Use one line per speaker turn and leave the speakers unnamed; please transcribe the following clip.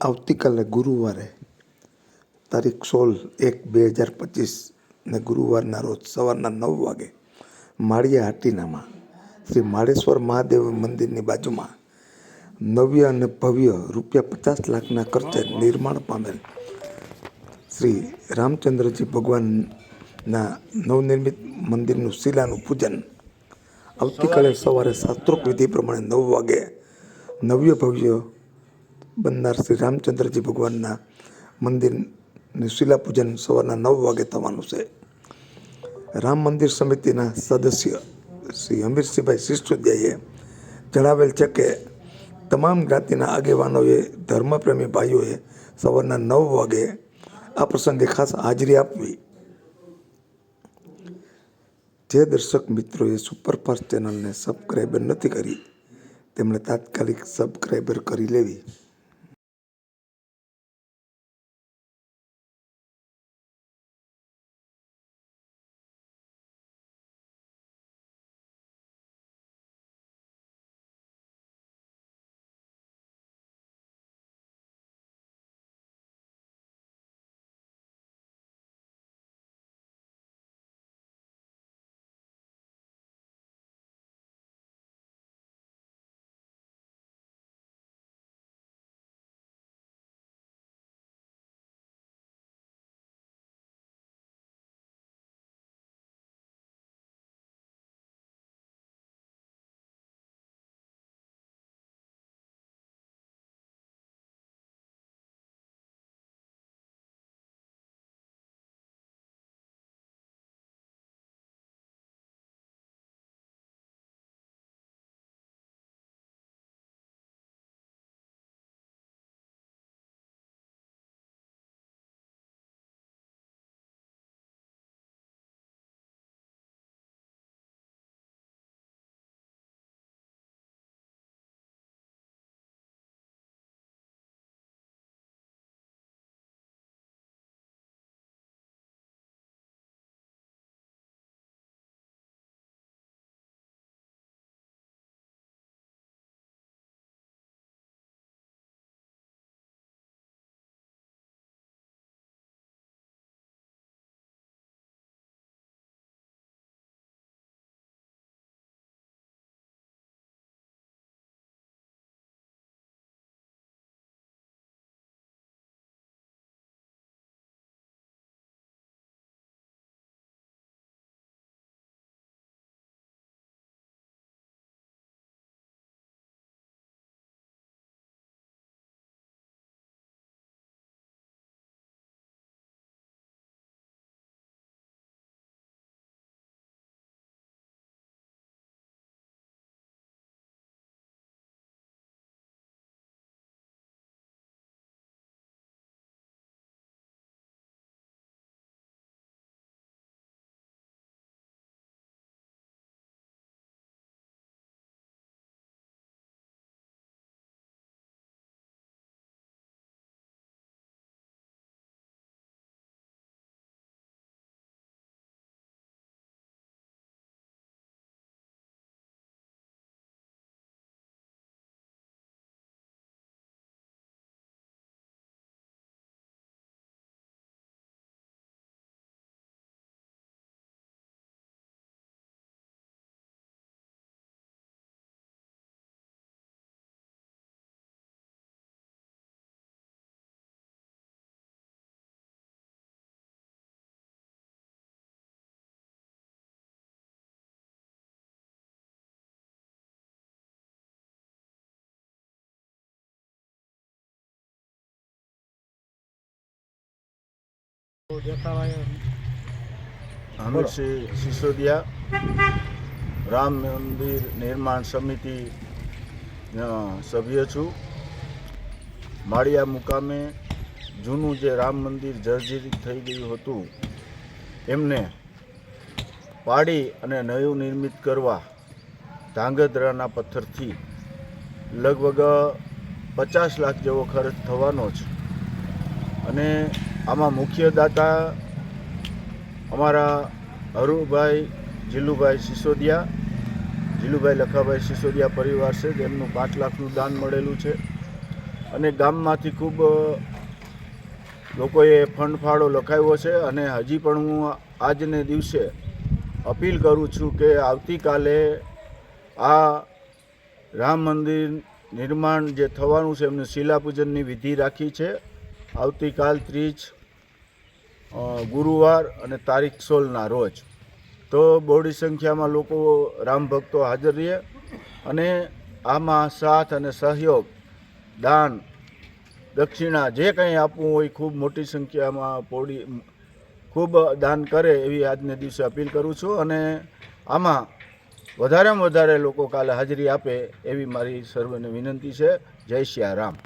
આવતીકાલે ગુરુવારે તારીખ સોળ એક બે હજાર પચીસ ને ગુરુવારના રોજ સવારના નવ વાગે માળિયા હાટીનામાં શ્રી માળેશ્વર મહાદેવ મંદિરની બાજુમાં નવ્ય અને ભવ્ય રૂપિયા પચાસ લાખના ખર્ચે નિર્માણ પામેલ શ્રી રામચંદ્રજી ભગવાનના નવનિર્મિત મંદિરનું શિલાનું પૂજન આવતીકાલે સવારે શાસ્ત્રોક વિધિ પ્રમાણે નવ વાગે નવ્ય ભવ્ય બનનાર શ્રી રામચંદ્રજી ભગવાનના મંદિરનું શિલાપૂજન સવારના નવ વાગે થવાનું છે. રામ મંદિર સમિતિના સદસ્ય શ્રી હમીરસિંહભાઈ સિસોદિયાએ જણાવેલ છે કે, તમામ જ્ઞાતિના આગેવાનોએ, ધર્મપ્રેમી ભાઈઓએ સવારના નવ વાગે આ પ્રસંગે ખાસ હાજરી આપવી. જે દર્શક મિત્રોએ સુપરફાસ્ટ ચેનલને સબસ્ક્રાઈબર નથી કરી, તેમણે તાત્કાલિક સબસ્ક્રાઈબર કરી લેવી.
હમીરસિંહ સિસોદિયા, રામ મંદિર નિર્માણ સમિતિ સભ્ય છું. માળિયા મુકામે જૂનું જે રામ મંદિર જર્જરિત થઈ ગયું હતું, એમને પાડી અને નયું નિર્મિત કરવા ધાંગધ્રાના પથ્થરથી લગભગ પચાસ લાખ જેવો ખર્ચ થવાનો છે અને આમાં મુખ્ય દાતા અમારા હરુભાઈ જીલુભાઈ સિસોદિયા. જીલુભાઈ લખાભાઈ સિસોદિયા પરિવાર છે જેમનું પાંચ લાખનું દાન મળેલું છે. અને ગામમાંથી ખૂબ લોકોએ ફંડ ફાળો લખાવ્યો છે અને હજી પણ હું આજને દિવસે અપીલ કરું છું કે આવતીકાલે આ રામ મંદિર નિર્માણ જે થવાનું છે, એમનું શિલાપૂજનની વિધિ રાખી છે. આવતીકાલ ત્રીજ ગુરુવાર અને તારીખ સોળના રોજ. તો બહોળી સંખ્યામાં લોકો રામ ભક્તો હાજર રહે અને આમાં સાથ અને સહયોગ, દાન, દક્ષિણા જે કંઈ આપવું હોય ખૂબ મોટી સંખ્યામાં પોડી ખૂબ દાન કરે એવી આજને દિવસે અપીલ કરું છું અને આમાં વધારેમાં વધારે લોકો કાલે હાજરી આપે એવી મારી સર્વને વિનંતી છે. જય શ્રી રામ.